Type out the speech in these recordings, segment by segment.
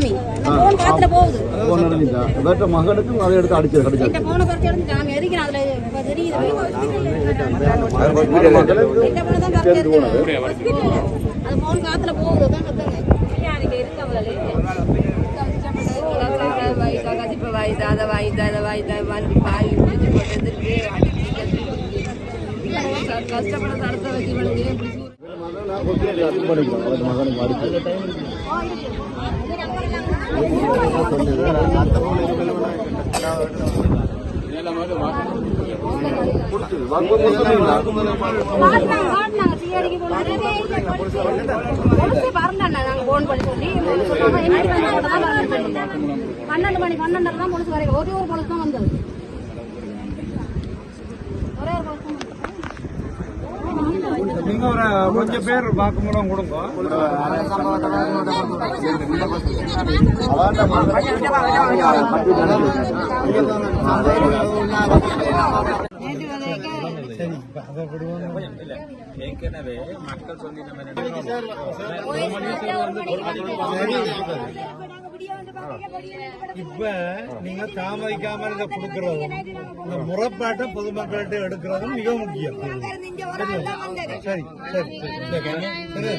சாமி. போன் காத்துல போகுது. போன் நடந்தா வேற்ற மகனுக்கும் அதை எடுத்து அடிச்சு இந்த கடிச்சு போனை பறிச்சு எடுத்து சாமி எதுக்கு அதுல இப்ப தெரியுது. இந்த போனை தான் பறிச்சு எடுத்து அது போன் காத்துல போகுது. கசிப்ப வாய்தா அதை வாய்தா அதை வாய்தா வந்து பால் குடிச்சு போட்டு கஷ்டப்பட தடுத்த வச்சு இவனுக்கு பிடிச்சி பண்ணிக்கலாம் அவன் மகனுக்கு அடிச்சு பன்னெண்டு மணி பன்னெண்டரை தான் போலீஸ் வரைக்கும் ஒரே ஒரு போலீஸ் தான் வந்தது ஒரே ஒரு போலீஸ் தான் வந்தது. நீங்க ஒரு கொஞ்சம் பேர் வாக்குமூலம் கொடுங்க. ஏற்கனவே மக்கள் சொல்லி இப்ப நீங்க தாமதிக்காம இதை கொடுக்கறதும் இந்த முறைப்பாட்டை பொதுமக்கள்கிட்ட எடுக்கிறதும் மிக முக்கியம் சரி சரி முறைப்பாட்டை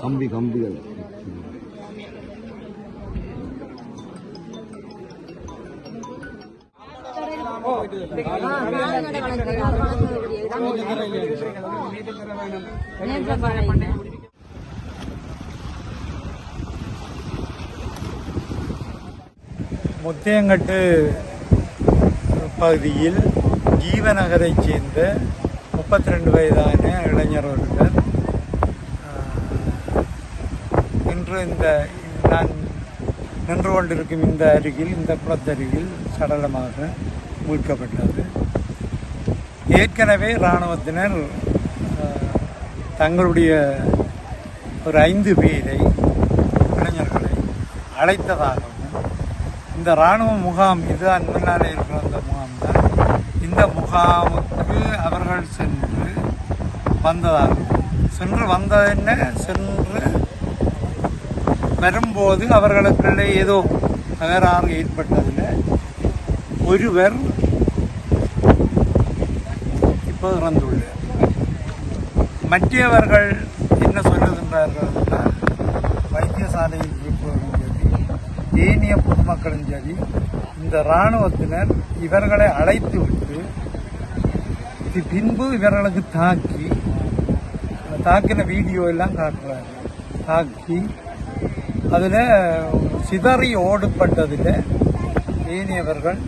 கம்பி கம்பிகள் முத்தியங்கட்டு பகுதியில் ஜீவநகரைச் சேர்ந்த முப்பத்தி ரெண்டு வயதான இளைஞர் ஒருவர் இன்று இந்த நான் நின்று கொண்டிருக்கும் இந்த அருகில் இந்த குளத்தருகில் சடலமாக மீட்கப்பட்டது. ஏற்கனவே இராணுவத்தினர் தங்களுடைய ஒரு ஐந்து பேரை இளைஞர்களை அழைத்ததாகவும் இந்த இராணுவ முகாம் இதுதான் முன்னாலே இருக்கிற அந்த முகாம் தான். இந்த முகாமுக்கு அவர்கள் சென்று வந்ததாகவும் சென்று வந்ததென்ன? சென்று வரும்போது அவர்களுக்குள்ளே ஏதோ தகராறு ஏற்பட்டதில் ஒருவர் இப்போ இறந்துள்ளார். மற்றவர்கள் என்ன சொல்லுகின்றார்கள் வைத்தியசாலையில் இருப்பவர்களும் சரி ஏனைய பொதுமக்களும் சரி இந்த இராணுவத்தினர் இவர்களை அழைத்து விட்டு இது பின்பு இவர்களுக்கு தாக்கி தாக்கின வீடியோ எல்லாம் காட்டுறாங்க. தாக்கி அதில் சிதறி ஓடுபட்டதில் ஏனையவர்கள்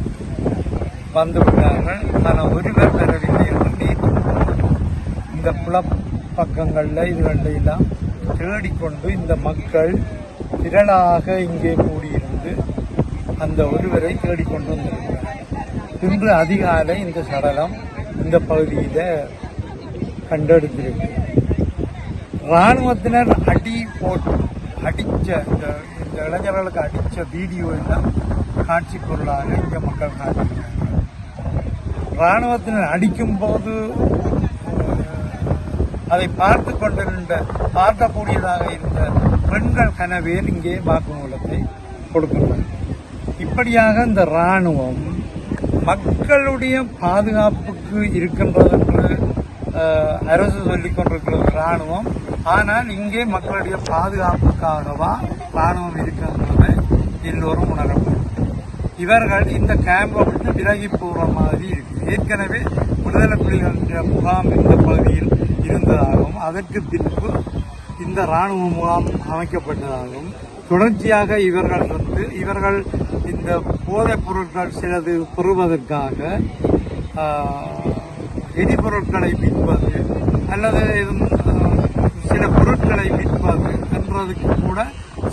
வந்து விட்டார்கள் ஆனால் ஒருவர் பெறவில்லை என்று நேற்று இந்த புலப்பக்கங்களில் பக்கங்களில் தேடிக்கொண்டு இந்த மக்கள் திரளாக இங்கே கூடியிருந்து அந்த ஒருவரை தேடிக்கொண்டு வந்திருக்கிறார் இன்று அதிகாலை இந்த சடலம் இந்த பகுதியில் கண்டெடுத்திருக்கு இராணுவத்தினர் அடி போட்டு அடித்த இந்த இந்த இளைஞர்களுக்கு அடித்த வீடியோ எல்லாம் காட்சி பொருளாக இங்கே மக்கள் காட்டியிருக்காங்க இராணுவத்தினர் அடிக்கும்போது அதை பார்த்து கொண்டிருந்த பார்க்கக்கூடியதாக இருந்த பெண்கள் கனவேல் இங்கே வாக்குமூலத்தை கொடுக்கின்றனர். இப்படியாக இந்த இராணுவம் மக்களுடைய பாதுகாப்புக்கு இருக்கின்றது என்று அரசு சொல்லிக் கொண்டிருக்கிறது இராணுவம் ஆனால் இங்கே மக்களுடைய பாதுகாப்புக்காகவா ராணுவம் இருக்கின்றதை எல்லோரும் உணரப்படும் இவர்கள் இந்த கேம்பை விட்டு விலகி போகிற மாதிரி இருக்கு. ஏற்கனவே விடுதலை புலிகள் முகாம் இந்த பகுதியில் இருந்ததாகவும் அதற்கு பின்பு இந்த ராணுவ முகாம் அமைக்கப்பட்டதாகவும் தொடர்ச்சியாக இவர்கள் வந்து இவர்கள் இந்த போதைப் பொருட்கள் சிலது பெறுவதற்காக எரிபொருட்களை விற்பது அல்லது எதுவும், சில பொருட்களை விற்பது என்றதுக்கு கூட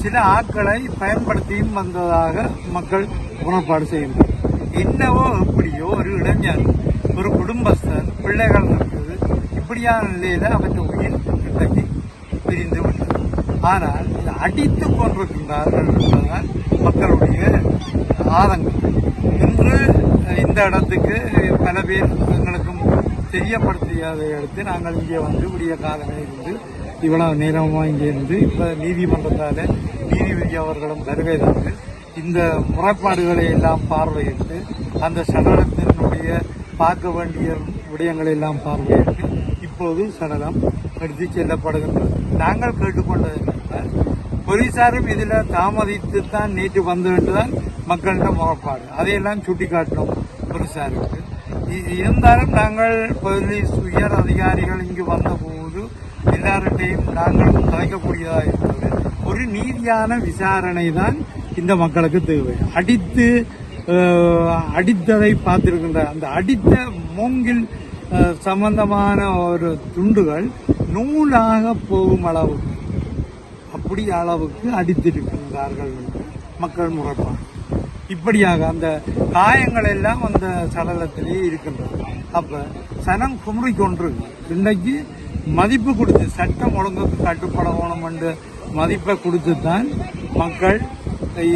சில ஆட்களை பயன்படுத்தியும் வந்ததாக மக்கள் உணர்பாடு செய்கின்றனர். என்னவோ எப்படியோ ஒரு இளைஞர் ஒரு குடும்பஸ்தர் பிள்ளைகள் இருக்குது இப்படியான நிலையில அவற்றை உயிர் இன்றைக்கு பிரிந்து விட்டது ஆனால் இதை அடித்து கொண்டிருக்கின்றார்கள் என்பதுதான் மக்களுடைய ஆதங்கம். இன்று இந்த இடத்துக்கு பல பேர் எங்களுக்கும் தெரியப்படுத்தியதை அடுத்து நாங்கள் இங்கே வந்து விடிய காலங்களில் இருந்து இவ்வளவு நேரமாக இங்கே இருந்து இப்போ நீதிமன்றத்தால் நீதிபதி அவர்களும் வருகை தந்து இந்த முறைப்பாடுகளை எல்லாம் பார்வையிட்டு அந்த சடலத்தினுடைய பார்க்க வேண்டிய விடயங்களை எல்லாம் பார்வையிட்டு இப்போது சடலம் எடுத்து செல்லப்படுகின்றது. நாங்கள் கேட்டுக்கொண்டது என்னவென்றால், போலீசாரும் இதில் தாமதித்து தான் நேற்று வந்துவிட்டு தான் மக்களிடம் முறைப்பாடு. அதையெல்லாம் சுட்டிக்காட்டினோம் போலீசாருக்கு. இருந்தாலும் நாங்கள் போலீஸ் உயர் அதிகாரிகள் இங்கு வந்தபோது எல்லார்கிட்டையும் நாங்கள் கலைக்கக்கூடியதாக இருக்கிறது. ஒரு நீதியான விசாரணை தான் இந்த மக்களுக்கு தேவை. அடித்து அடித்ததை பார்த்திருக்கின்ற அந்த அடித்த மூங்கில் சம்பந்தமான ஒரு துண்டுகள் நூலாக போகும் அளவுக்கு அப்படி அளவுக்கு அடித்திருக்கின்றார்கள் மக்கள் முறைப்பாடு இப்படியாக அந்த காயங்கள் எல்லாம் அந்த சடலத்திலே இருக்கின்றது அப்ப சனம் குமரி கொன்று இன்றைக்கு மதிப்பு கொடுத்து சட்டம் ஒழுங்குக்கு கட்டுப்படணும் என்று மதிப்பை கொடுத்து தான் மக்கள்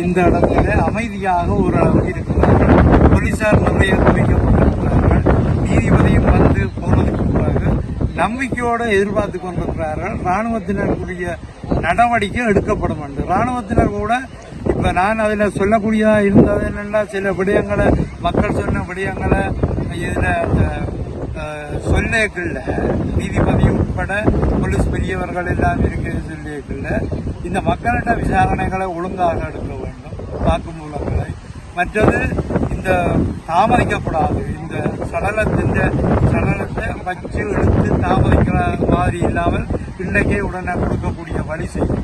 இந்த இடத்துல அமைதியாக ஒரு அளவுக்கு இருக்கிறார்கள். போலீசார் நிறைய குவிக்கப்பட்டிருக்கிறார்கள் நீதிபதியும் வந்து போனதுக்கு பிறகு நம்பிக்கையோடு எதிர்பார்த்து கொண்டிருக்கிறார்கள். இராணுவத்தினருக்குரிய நடவடிக்கை எடுக்கப்படும் என்று. இராணுவத்தினர் கூட இப்போ நான் அதில் சொல்லக்கூடியதாக இருந்தது என்னென்னா சில விடயங்களை மக்கள் சொன்ன விடயங்களை இதுல சொல்லேக்கில் நீதிபதி உட்பட போலீஸ் பெரியவர்கள் எல்லாம் இருக்கிற சொல்லேக்கல்ல இந்த மக்களிட விசாரணைகளை ஒழுங்காக எடுக்க வேண்டும் வாக்குமூலங்களை மற்றது இந்த தாமதிக்கப்படாது இந்த சடலத்தின் சடலத்தை வச்சு எடுத்து தாமதிக்கிற மாதிரி இல்லாமல் இன்றைக்கே உடனே கொடுக்கக்கூடிய வழி செய்யும்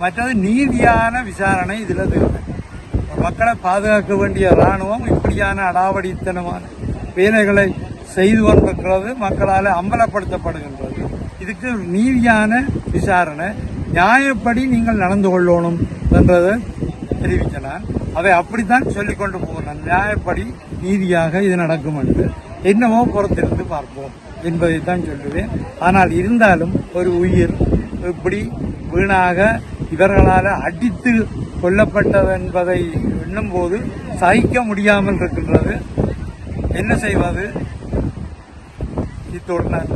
மற்றது நீதியான விசாரணை இதில் தேவை. மக்களை பாதுகாக்க வேண்டிய ராணுவம் இப்படியான அடாவடித்தனமான வேலைகளை செய்து கொண்டிருக்கிறது மக்களால் அம்பலப்படுத்தப்படுகின்றது. இதுக்கு நீதியான விசாரணை நியாயப்படி நீங்கள் நடந்து கொள்ளணும் என்றதை தெரிவித்தனர் அதை அப்படித்தான் சொல்லிக் கொண்டு போகிறேன் நியாயப்படி நீதியாக இது நடக்கும் என்று. என்னவோ பொறுத்திருந்து பார்ப்போம் என்பதை தான் சொல்லுவேன். ஆனால் இருந்தாலும் ஒரு உயிர் இப்படி வீணாக இவர்களால் அடித்து கொல்லப்பட்டது என்பதை எண்ணும்போது சகிக்க முடியாமல் இருக்கின்றது. என்ன செய்வது? இத்தோடு நான்